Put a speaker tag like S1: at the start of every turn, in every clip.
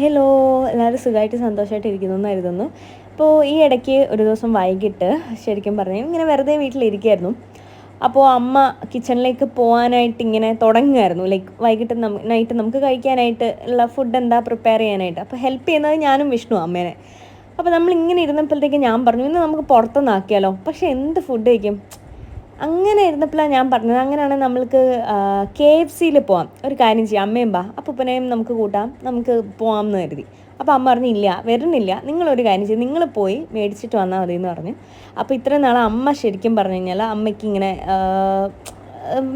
S1: Hello എല്ലാവരും സുഖമായിട്ട് സന്തോഷമായിട്ട് ഇരിക്കുന്നു എന്നായിരുന്നു അപ്പോൾ ഈ ഇടയ്ക്ക് ഒരു ദിവസം വൈകിട്ട് ശരിക്കും പറഞ്ഞു ഇങ്ങനെ വെറുതെ വീട്ടിലിരിക്കായിരുന്നു അപ്പോൾ അമ്മ കിച്ചണിലേക്ക് പോകാനായിട്ട് ഇങ്ങനെ തുടങ്ങുമായിരുന്നു. ലൈക്ക് വൈകിട്ട് നൈറ്റ് നമുക്ക് കഴിക്കാനായിട്ട് ഉള്ള ഫുഡ് എന്താ പ്രിപ്പയർ ചെയ്യാനായിട്ട്. അപ്പോൾ ഹെൽപ്പ് ചെയ്യുന്നത് ഞാനും വിഷ്ണു അമ്മേനെ. അപ്പോൾ നമ്മൾ ഇങ്ങനെ ഇരുന്നപ്പോഴത്തേക്ക് ഞാൻ പറഞ്ഞു ഇന്ന് നമുക്ക് പുറത്തുനിന്ന് ആക്കിയാലോ പക്ഷേ എന്ത് ഫുഡ് കഴിക്കും? അങ്ങനെ ഇരുന്നപ്പോഴാണ് ഞാൻ പറഞ്ഞത്. അങ്ങനെയാണെങ്കിൽ നമ്മൾക്ക് കെ എഫ് സിയിൽ പോവാം. ഒരു കാര്യം ചെയ്യാം. അമ്മയും ബാ അപ്പൂപ്പനെയും നമുക്ക് കൂട്ടാം. നമുക്ക് പോവാം എന്ന് കരുതി. അപ്പോൾ അമ്മ പറഞ്ഞു ഇല്ല വരുന്നില്ല. നിങ്ങളൊരു കാര്യം ചെയ്യും. നിങ്ങൾ പോയി മേടിച്ചിട്ട് വന്നാൽ മതി എന്ന് പറഞ്ഞു. അപ്പോൾ ഇത്രയും നാളെ അമ്മ ശരിക്കും പറഞ്ഞു കഴിഞ്ഞാൽ അമ്മയ്ക്ക് ഇങ്ങനെ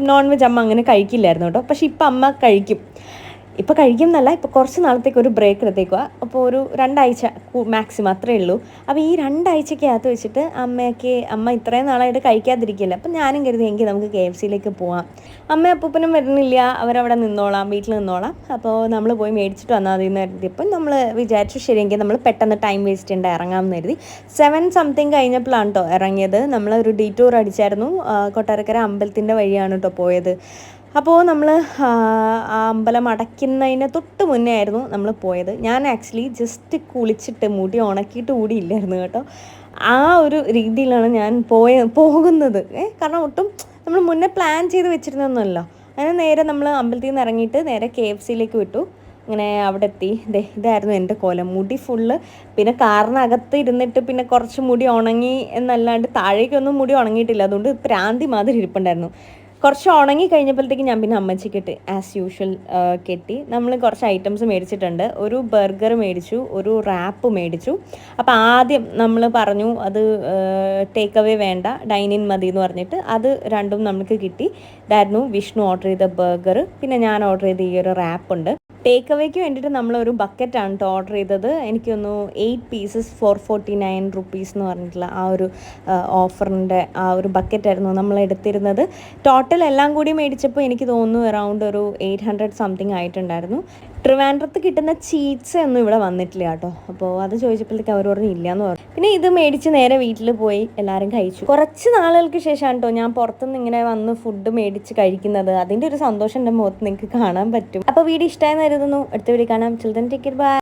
S1: നോൺ വെജ് അമ്മ അങ്ങനെ കഴിക്കില്ലായിരുന്നു കേട്ടോ. പക്ഷേ ഇപ്പം അമ്മ കഴിക്കും. ഇപ്പോൾ കഴിക്കുന്നല്ല ഇപ്പോൾ കുറച്ച് നാളത്തേക്ക് ഒരു ബ്രേക്ക് എടുത്തേക്കുക അപ്പോൾ ഒരു രണ്ടാഴ്ച മാക്സിമം അത്രേ ഉള്ളൂ. അപ്പോൾ ഈ രണ്ടാഴ്ചക്കകത്ത് വെച്ചിട്ട് അമ്മയ്ക്ക് അമ്മ ഇത്രയും നാളായിട്ട് കഴിക്കാതിരിക്കില്ല അപ്പം ഞാനും കരുതി എങ്കിൽ നമുക്ക് കെ എഫ് സിയിലേക്ക് പോവാം. അമ്മ അപ്പൂപ്പനും വരുന്നില്ല അവരവിടെ നിന്നോളാം വീട്ടിൽ നിന്നോളാം. അപ്പോൾ നമ്മൾ പോയി മേടിച്ചിട്ട് വന്നാൽ മതി എന്ന് കരുതിയപ്പം നമ്മൾ വിചാരിച്ചു ശരിയെങ്കിൽ നമ്മൾ പെട്ടെന്ന് ടൈം വേസ്റ്റ് ചെയ്യേണ്ട ഇറങ്ങാമെന്ന് കരുതി. സെവൻ സംതിങ് കഴിഞ്ഞപ്പോഴാണ് കേട്ടോ ഇറങ്ങിയത്. നമ്മൾ ഒരു ഡീറ്റൂർ അടിച്ചായിരുന്നു കൊട്ടാരക്കര അമ്പലത്തിന്റെ വഴിയാണ് കേട്ടോ പോയത്. അപ്പോൾ നമ്മൾ അമ്പലം അടയ്ക്കുന്നതിന് തൊട്ട് മുന്നേ ആയിരുന്നു നമ്മൾ പോയത്. ഞാൻ ആക്ച്വലി ജസ്റ്റ് കുളിച്ചിട്ട് മുടി ഉണക്കിയിട്ട് കൂടി ഇല്ലായിരുന്നു കേട്ടോ. ആ ഒരു രീതിയിലാണ് ഞാൻ പോയ പോകുന്നത്. കാരണം ഒട്ടും നമ്മൾ മുന്നേ പ്ലാൻ ചെയ്ത് വെച്ചിരുന്നൊന്നുമല്ലോ അങ്ങനെ നേരെ നമ്മൾ അമ്പലത്തിൽ നിന്ന് ഇറങ്ങിയിട്ട് നേരെ കെ എഫ് സിയിലേക്ക് വിട്ടു. ഇങ്ങനെ അവിടെ എത്തി. ഇതായിരുന്നു എന്റെ കോലം. മുടി ഫുള്ള് പിന്നെ കാറിനകത്ത് ഇരുന്നിട്ട് പിന്നെ കുറച്ച് മുടി ഉണങ്ങി എന്നല്ലാണ്ട് താഴേക്കൊന്നും മുടി ഉണങ്ങിയിട്ടില്ല. അതുകൊണ്ട് പ്രാന്തി മാതിരി ഇരിപ്പുണ്ടായിരുന്നു. കുറച്ച് ഉണങ്ങി കഴിഞ്ഞപ്പോഴത്തേക്ക് ഞാൻ പിന്നെ അമ്മച്ചിക്ക് ഇട്ട് ആസ് യൂഷ്വൽ കെട്ടി. നമ്മൾ കുറച്ച് ഐറ്റംസ് മേടിച്ചിട്ടുണ്ട്. ഒരു ബർഗർ മേടിച്ചു ഒരു റാപ്പ് മേടിച്ചു. അപ്പോൾ ആദ്യം നമ്മൾ പറഞ്ഞു അത് ടേക്ക് അവേ വേണ്ട ഡൈനിൻ മതി എന്ന് പറഞ്ഞിട്ട് അത് രണ്ടും നമുക്ക് കിട്ടി. ഇതായിരുന്നു വിഷ്ണു ഓർഡർ ചെയ്ത ബർഗർ പിന്നെ ഞാൻ ഓർഡർ ചെയ്ത ഈ ഒരു റാപ്പ് ഉണ്ട്. ടേക്ക് അവേക്ക് വേണ്ടിയിട്ട് നമ്മളൊരു ബക്കറ്റാണ് കേട്ടോ ഓർഡർ ചെയ്തത്. എനിക്കൊന്നു eight pieces four forty nine rupees എന്ന് പറഞ്ഞിട്ടുള്ള ആ ഒരു ഓഫറിന്റെ ആ ഒരു ബക്കറ്റായിരുന്നു നമ്മൾ എടുത്തിരുന്നത്. ടോട്ടൽ എല്ലാം കൂടി മേടിച്ചപ്പോൾ എനിക്ക് തോന്നുന്നു അറൗണ്ട് ഒരു എയ്റ്റ് ഹൺഡ്രഡ് സംതിങ് ആയിട്ടുണ്ടായിരുന്നു. ട്രിവാൻഡ്രത്ത് കിട്ടുന്ന ചീറ്റ്സ് ഒന്നും ഇവിടെ വന്നിട്ടില്ല കേട്ടോ. അപ്പോൾ അത് ചോദിച്ചപ്പോഴത്തേക്ക് അവർ പറഞ്ഞു ഇല്ല എന്ന് പറഞ്ഞു. പിന്നെ ഇത് മേടിച്ച് നേരെ വീട്ടിൽ പോയി എല്ലാവരും കഴിച്ചു. കുറച്ച് നാളുകൾക്ക് ശേഷമാണ് കേട്ടോ ഞാൻ പുറത്തുനിന്ന് ഇങ്ങനെ വന്ന് ഫുഡ് മേടിച്ച് കഴിക്കുന്നത്. അതിന്റെ ഒരു സന്തോഷം എന്റെ മുഖത്ത് നിങ്ങൾക്ക് കാണാൻ പറ്റും. അപ്പോൾ വീഡിയോ ഇഷ്ടമായി കരുതുന്നു. അടുത്ത വീഡിയോ കാണാം. Children take by